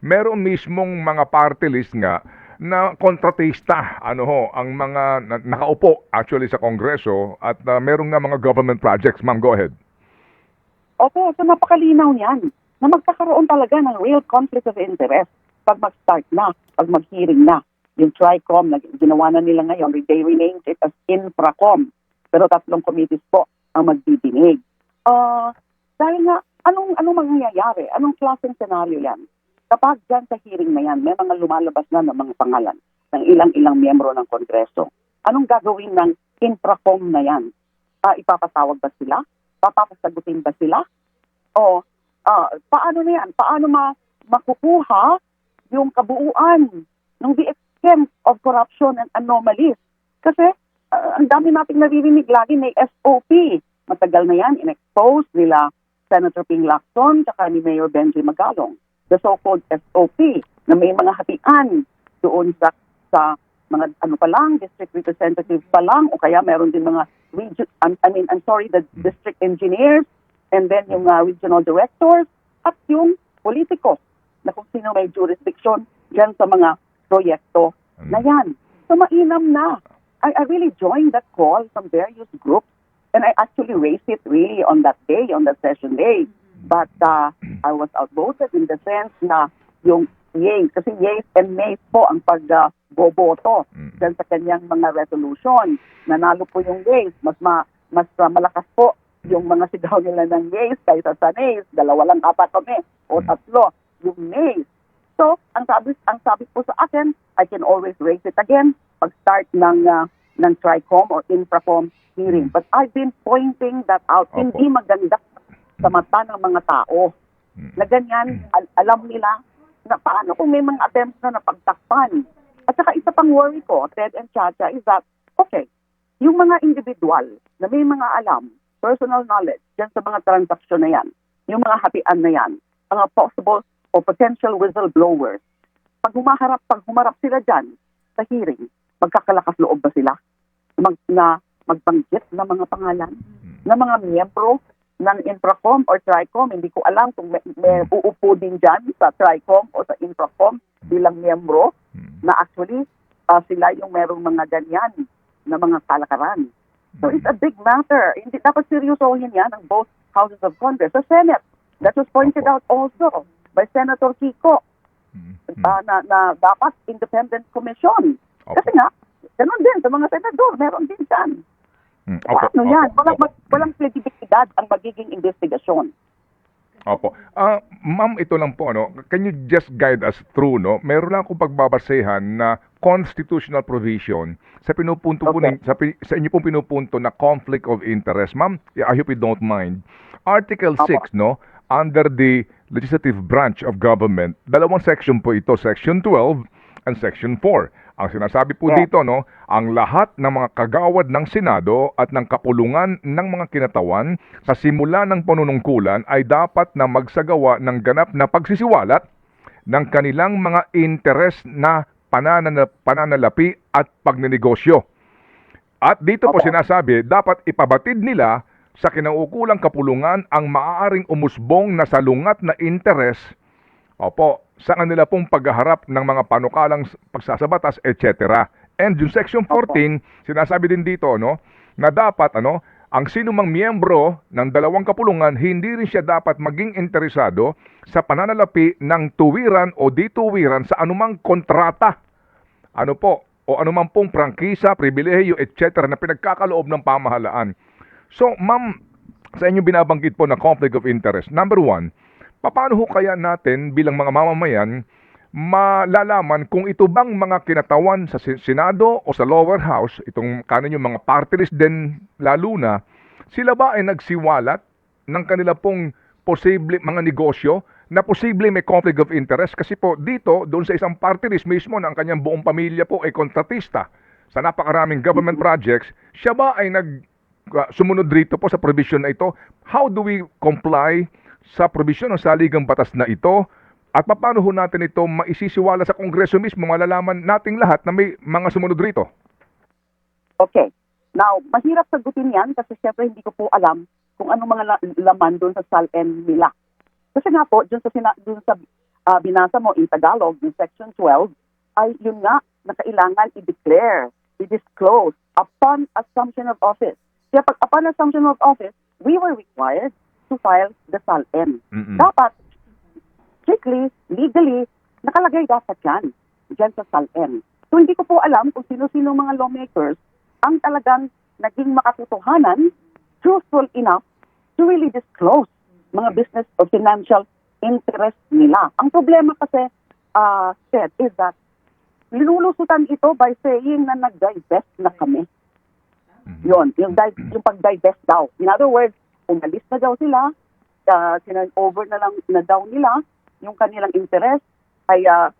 meron mismong mga party list nga na kontratista ano ho ang mga na- nakaupo actually sa Kongreso at uh, meron nga mga government projects ma'am go ahead Opo, so napakalinaw niyan na magkakaroon talaga ng real conflict of interest pag mag-start na, pag mag-hearing na. Yung TRICOM, na ginawa na nila ngayon, they renamed it as INFRACOM. Pero tatlong committees po ang magdidinig. Uh, dahil nga, anong, anong mangyayari? Anong klaseng senaryo yan? Kapag dyan sa hearing na yan, may mga lumalabas na ng mga pangalan ng ilang-ilang miyembro ng Kongreso. Anong gagawin ng INFRACOM na yan? Ah, ipapatawag ba sila? papapasagutin ba sila? O ah, paano na yan? Paano ma makukuha yung kabuuan ng the extent of corruption and anomalies? Kasi ah, ang dami nating naririnig lagi may SOP. Matagal na yan, in-expose nila Senator Ping Lacson tsaka ni Mayor Benji Magalong. The so-called SOP na may mga hatian doon sa sa mga ano pa lang, district representatives pa lang, o kaya meron din mga region, I mean, I'm sorry, the district engineers, and then yung uh, regional directors, at yung politiko na kung sino may jurisdiction dyan sa mga proyekto na yan. So mainam na. I, I really joined that call from various groups, and I actually raised it really on that day, on that session day. But uh, I was outvoted in the sense na yung Yates, kasi Yates and Mays po ang pag uh, Mm. dyan sa kanyang mga resolution. Nanalo po yung Yates, mas ma, mas uh, malakas po yung mga sigaw nila ng Yates kaysa sa Nays. Dalawa lang ata kami o Mm. tatlo yung Nays. So, ang sabi ang sabi po sa akin, I can always raise it again pag start ng uh, ng TRICOM or Infracom hearing. But I've been pointing that out. Opo. Hindi maganda sa mata ng mga tao Mm. na ganyan, al- alam nila na paano kung may mga attempts na napagtakpan. At saka isa pang worry ko, Ted and Chacha, is that, okay, yung mga individual na may mga alam, personal knowledge, dyan sa mga transaksyon na yan, yung mga hatian na yan, mga possible or potential whistleblowers, pag humaharap, pag humarap sila dyan sa hearing, magkakalakas loob ba sila? Mag, na magbanggit ng mga pangalan ng mga miyembro ng Infracom or Tricom. Hindi ko alam kung may, may uupo din dyan sa Tricom o sa Infracom bilang miyembro Mm. na actually ah, sila yung merong mga ganyan na mga kalakaran. So it's a big matter. Hindi dapat seryosohin yan ng both houses of Congress. Sa Senate, that was pointed out also by Senator Kiko ah, na, na dapat independent commission. Kasi nga, ganun din sa mga senador, meron din dyan. Mm. Opo, Ano yan? Walang, opo. walang kredibilidad ang magiging investigasyon. Opo. Ah, ma'am, ito lang po, no? Can you just guide us through, no? Meron lang akong pagbabasehan na constitutional provision sa pinupunto po Okay. nin- sa, sa inyo pong pinupunto na conflict of interest. Ma'am, I hope you don't mind. Article Opo. 6, no? Under the legislative branch of government, dalawang section po ito, section 12 and section 4. Ang sinasabi po Yeah. dito, no, ang lahat ng mga kagawad ng Senado at ng kapulungan ng mga kinatawan sa simula ng panunungkulan ay dapat na magsagawa ng ganap na pagsisiwalat ng kanilang mga interes na pananalapi at pagninegosyo. At dito po sinasabi, dapat ipabatid nila sa kinaukulang kapulungan ang maaaring umusbong na salungat na interes Opo, sa kanila pong paghaharap ng mga panukalang pagsasabatas, etc. And yung section 14, sinasabi din dito, no, na dapat, ano, ang sinumang miyembro ng dalawang kapulungan, hindi rin siya dapat maging interesado sa pananalapi ng tuwiran o dituwiran sa anumang kontrata. Ano po, o anumang pong prangkisa, pribilehiyo, etc. na pinagkakaloob ng pamahalaan. So, ma'am, sa inyo binabanggit po na conflict of interest. Number one, paano ho kaya natin bilang mga mamamayan malalaman kung ito bang mga kinatawan sa Sen- Senado o sa lower house, itong kanan yung mga party list din lalo na, sila ba ay nagsiwalat ng kanila pong posible mga negosyo na posible may conflict of interest kasi po dito doon sa isang party list mismo ang kanyang buong pamilya po ay kontratista sa napakaraming government projects, siya ba ay nag uh, sumunod rito po sa provision na ito? How do we comply sa provision ng saligang batas na ito? At paano ho natin ito maisisiwala sa Kongreso mismo, malalaman nating lahat na may mga sumunod rito? Okay. Now, mahirap sagutin yan kasi syempre hindi ko po alam kung ano mga la- laman doon sa SALN nila. Kasi nga po, doon sa, sina- doon sa ah, binasa mo in Tagalog, yung Section 12, ay yun nga na kailangan i-declare, i-disclose upon assumption of office. Kaya pag upon assumption of office, we were required to file the SALN. Mm-mm. Dapat, strictly, legally, nakalagay dapat yan, dyan sa SALN. So hindi ko po alam kung sino-sino mga lawmakers ang talagang naging makatotohanan, truthful enough to really disclose mga business or financial interest nila. Ang problema kasi, uh, Seth, is that linulusutan ito by saying na nag-divest na kami. Mhm. Yun, yung, di- yung pag-divest daw. In other words, umalis na daw sila, uh, over na lang na daw nila yung kanilang interest ay ah,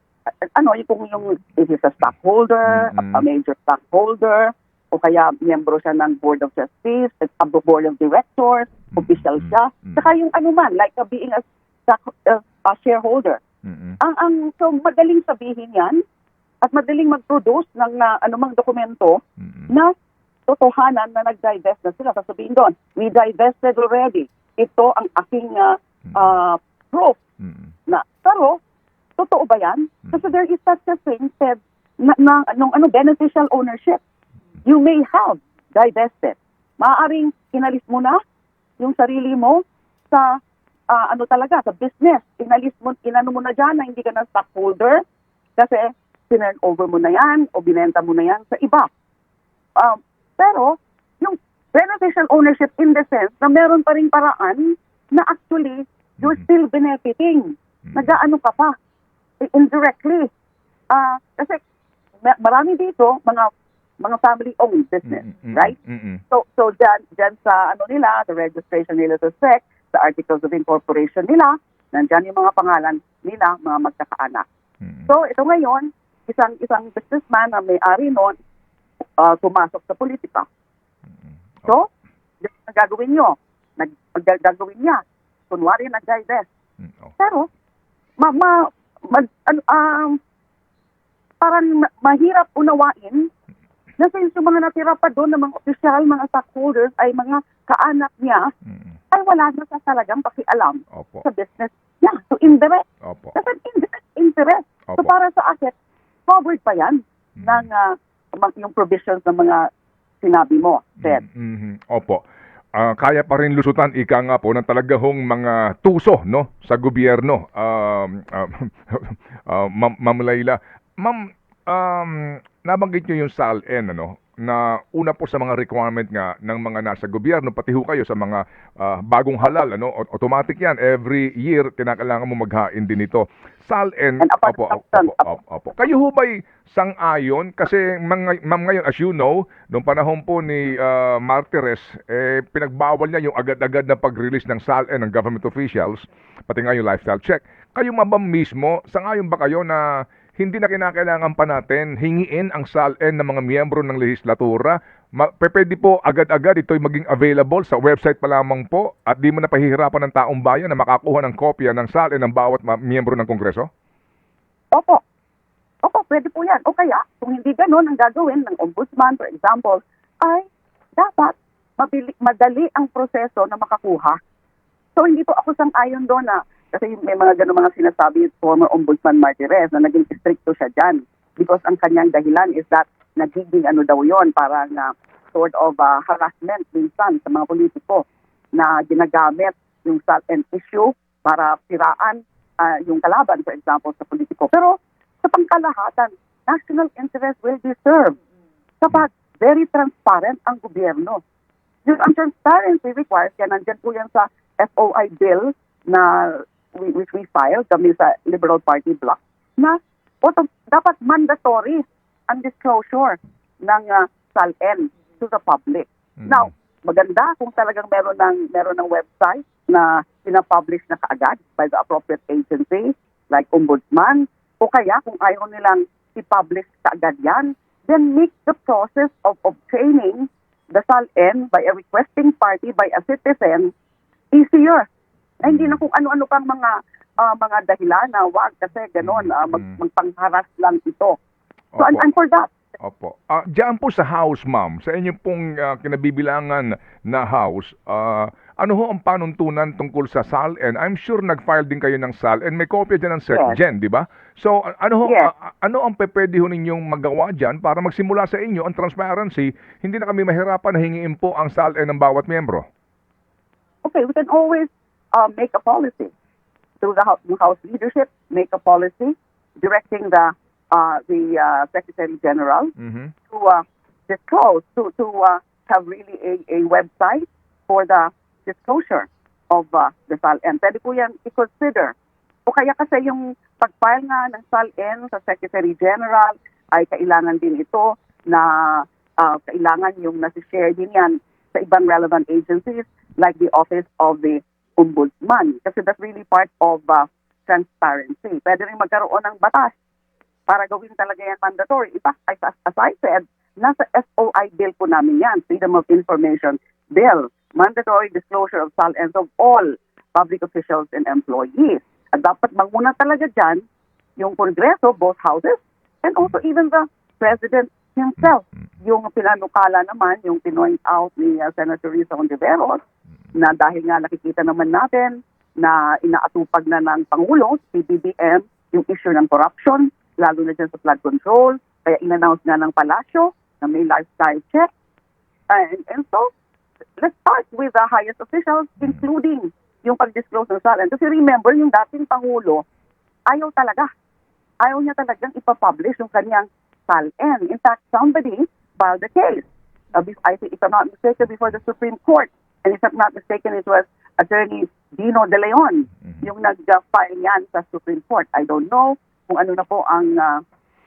ano, yung kung yung if he's a stockholder, Mhm. a major stockholder, o kaya miyembro siya ng board of trustees, a board of directors, official siya, Mhm. saka yung ano man, like uh, being a, stock, uh, a shareholder. Mm-mm. Ang, ang, so madaling sabihin yan at madaling mag-produce ng uh, anumang dokumento Mm-mm. na totohanan na nag-divest na sila. Sasabihin doon, we divested already. Ito ang aking uh, uh, proof Mm-mm. na. Pero, totoo ba yan? Kasi there is such a thing said na, na anong, ano, beneficial ownership. You may have divested. Maaaring inalis mo na yung sarili mo sa ah, ano talaga, sa business. Inalis mo, inano mo na dyan na hindi ka na stockholder kasi tinurn over mo na yan o binenta mo na yan sa iba. Um, pero, yung beneficial ownership in the sense na meron pa rin paraan na actually you're Mhm. still benefiting. Mhm. Nag-ano ka pa, indirectly. Ah, kasi ma- marami dito mga mga family-owned business, Mm-mm. right? Mm-mm. So, so dyan, dyan sa ano nila, the registration nila sa SEC, sa articles of incorporation nila, nandyan yung mga pangalan nila, mga magkakaanak. Mm-mm. So, ito ngayon, isang isang businessman na may-ari noon, ah, pumasok sa politika. So, yan ang gagawin nyo. Nag, gagawin niya. Kunwari, nag-divest. Mm, oh. Pero, ma, ma, mag, ano, um, parang ma- mahirap unawain na since yung mga natira pa doon ng mga opisyal, mga stockholders ay mga kaanak niya, Mm-mm. ay wala na sa talagang pakialam Opo. sa business niya. So, indirect. Opo. Kasi indirect interest. So, Opo. para sa akin, covered pa yan Mm. ng ma- yung provisions ng mga sinabi mo, Seth. Mhm. Opo. Ah, kaya pa rin lusutan ika nga po ng talagang mga tuso no sa gobyerno. Um, ah, ah, Ma'am Laila, Ma'am um, nabanggit niyo yung SALN ano na una po sa mga requirement nga ng mga nasa gobyerno pati ho kayo sa mga ah, bagong halal ano au- automatic yan. Every year kinakailangan mo maghain din ito. SALN opo, opo, opo, opo, kayo ho ba'y sang-ayon? Kasi mga, ma'am ngayon as you know noong panahon po ni ah, Martires eh pinagbawal niya yung agad-agad na pag-release ng SALN ng government officials pati nga yung lifestyle check. Kayo mabam mismo sang-ayon ba kayo na hindi na kinakailangan pa natin hingiin ang SALN ng mga miyembro ng legislatura. Ma- pwede po agad-agad ito'y maging available sa website pa lamang po at di mo na pahihirapan ng taong bayan na makakuha ng kopya ng SALN ng bawat miyembro ng Kongreso? Opo. Opo, pwede po yan. O kaya, kung hindi ganun ang gagawin ng ombudsman, for example, ay dapat mabili, madali ang proseso na makakuha. So, hindi po ako sang-ayon doon na, kasi may mga ganun mga sinasabi former ombudsman Martirez na naging stricto siya dyan. Because ang kanyang dahilan is that nagiging ano daw yon parang uh, sort of uh, harassment minsan sa mga politiko na ginagamit yung SALN issue para siraan ah, yung kalaban, for example, sa politiko. Pero sa pangkalahatan, national interest will be served kapag very transparent ang gobyerno. Yung ang transparency requires, kaya nandyan po yan sa FOI bill na we- which we filed kami sa Liberal Party block na auto, dapat mandatory ang disclosure ng uh, SALN to the public. Mhm. Now, maganda kung talagang meron ng meron ng website na pinapublish na kaagad by the appropriate agency like ombudsman o kaya kung ayaw nilang i-publish kaagad yan, then make the process of obtaining the SALN by a requesting party by a citizen easier. Na hindi na kung ano-ano pang mga ah, mga dahilan na wag kasi gano'n, ah, mag, Mm. magpangharas lang ito. So, Opo. I'm for that. Opo. Ah, diyan po sa house, ma'am, sa inyong pong ah, kinabibilangan na house, ah, ano ho ang panuntunan tungkol sa SALN? I'm sure nag-file din kayo ng SALN. May kopya dyan ng Yes. SecGen, di ba? So, ano ho, Yes. a- ano ang pwede ho ninyong magawa dyan para magsimula sa inyo ang transparency? Hindi na kami mahirapan na hingiin po ang SALN ng bawat miyembro. Okay, we can always uh, make a policy through the House, House leadership, make a policy directing the uh, the uh, Secretary General Mhm. to uh, disclose, to, to uh, have really a, a website for the disclosure of uh, the SALN. Pwede po yan i-consider. O kaya kasi yung pag-file nga ng SALN sa Secretary General ay kailangan din ito na uh, kailangan yung nasi-share din yan sa ibang relevant agencies like the Office of the Ombudsman. Kasi that's really part of uh, transparency. Pwede rin magkaroon ng batas para gawin talaga yan mandatory. Iba, as, as, as I said, nasa SOI bill po namin yan, Freedom of Information Bill, mandatory disclosure of SALNs of all public officials and employees. At dapat magmuna talaga dyan yung Kongreso, both houses, and also even the President himself. Yung pinanukala naman, yung pinoint out ni uh, Senator Risa Ontiveros, na dahil nga nakikita naman natin na inaatupag na ng Pangulo, PBBM, yung issue ng corruption, lalo na dyan sa flood control, kaya in-announce nga ng Palasyo na may lifestyle check. And, and so, let's start with the highest officials, including yung pag-disclose ng SALN. Kasi remember, yung dating Pangulo, ayaw talaga. Ayaw niya talagang ipapublish yung kanyang SALN. In fact, somebody filed a case. Uh, I think, if I'm not mistaken, before the Supreme Court. And if I'm not mistaken, it was Attorney Dino De Leon yung nag-file yan sa Supreme Court. I don't know kung ano na po ang uh,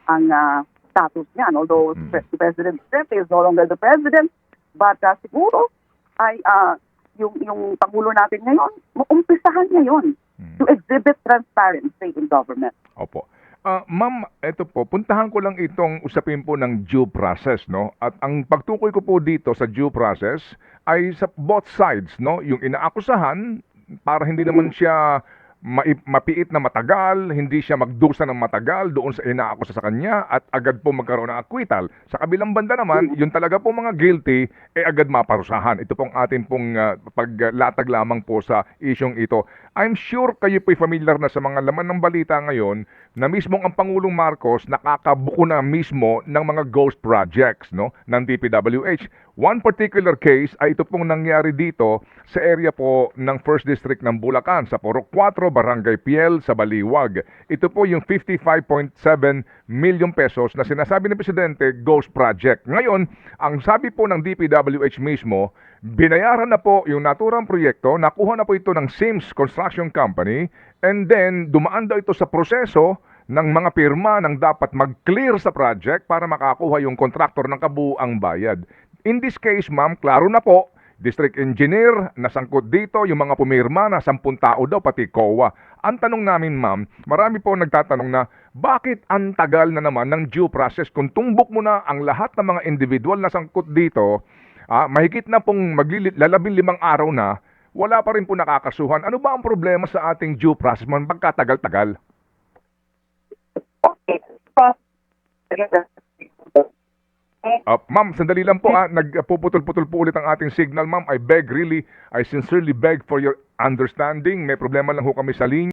ang uh, status niyan. Although Mm. Pre- President Duterte is no longer the president, but uh, siguro ay uh, yung yung pangulo natin ngayon, umpisahan niya yun Mm. to exhibit transparency in government. Opo. Ah, ma'am, eto po, puntahan ko lang itong usapin po ng due process, no? At ang pagtukoy ko po dito sa due process ay sa both sides, no? Yung inaakusahan para hindi naman siya mapiit na matagal, hindi siya magdusa ng matagal doon sa inaakusa sa kanya at agad po magkaroon ng acquittal. Sa kabilang banda naman, yung talaga po mga guilty, eh agad maparusahan. Ito pong atin pong ah, paglatag lamang po sa isyong ito. I'm sure kayo po'y familiar na sa mga laman ng balita ngayon na mismong ang Pangulong Marcos nakakabuko na mismo ng mga ghost projects no ng DPWH. One particular case ay ito pong nangyari dito sa area po ng 1st District ng Bulacan sa Purok 4, Barangay Piel sa Baliwag. Ito po yung 55.7 million pesos na sinasabi ng Presidente ghost project. Ngayon, ang sabi po ng DPWH mismo, binayaran na po yung naturang proyekto, nakuha na po ito ng Sims Construction Company, and then dumaan daw ito sa proseso ng mga pirma ng dapat mag-clear sa project para makakuha yung kontraktor ng kabuuang bayad. In this case, ma'am, klaro na po, district engineer, nasangkot dito, yung mga pumirma na 10 tao daw, pati COA. Ang tanong namin, ma'am, marami po nagtatanong na, bakit ang tagal na naman ng due process kung tumbok mo na ang lahat ng mga individual na sangkot dito, ah, mahigit na pong maglili- lalabing limang araw na, wala pa rin po nakakasuhan. Ano ba ang problema sa ating due process man pagkatagal-tagal? Okay. Uh, ma'am, sandali lang po ah, nagpuputol-putol po ulit ang ating signal, ma'am. I beg really, I sincerely beg for your understanding. May problema lang ho kami sa linya.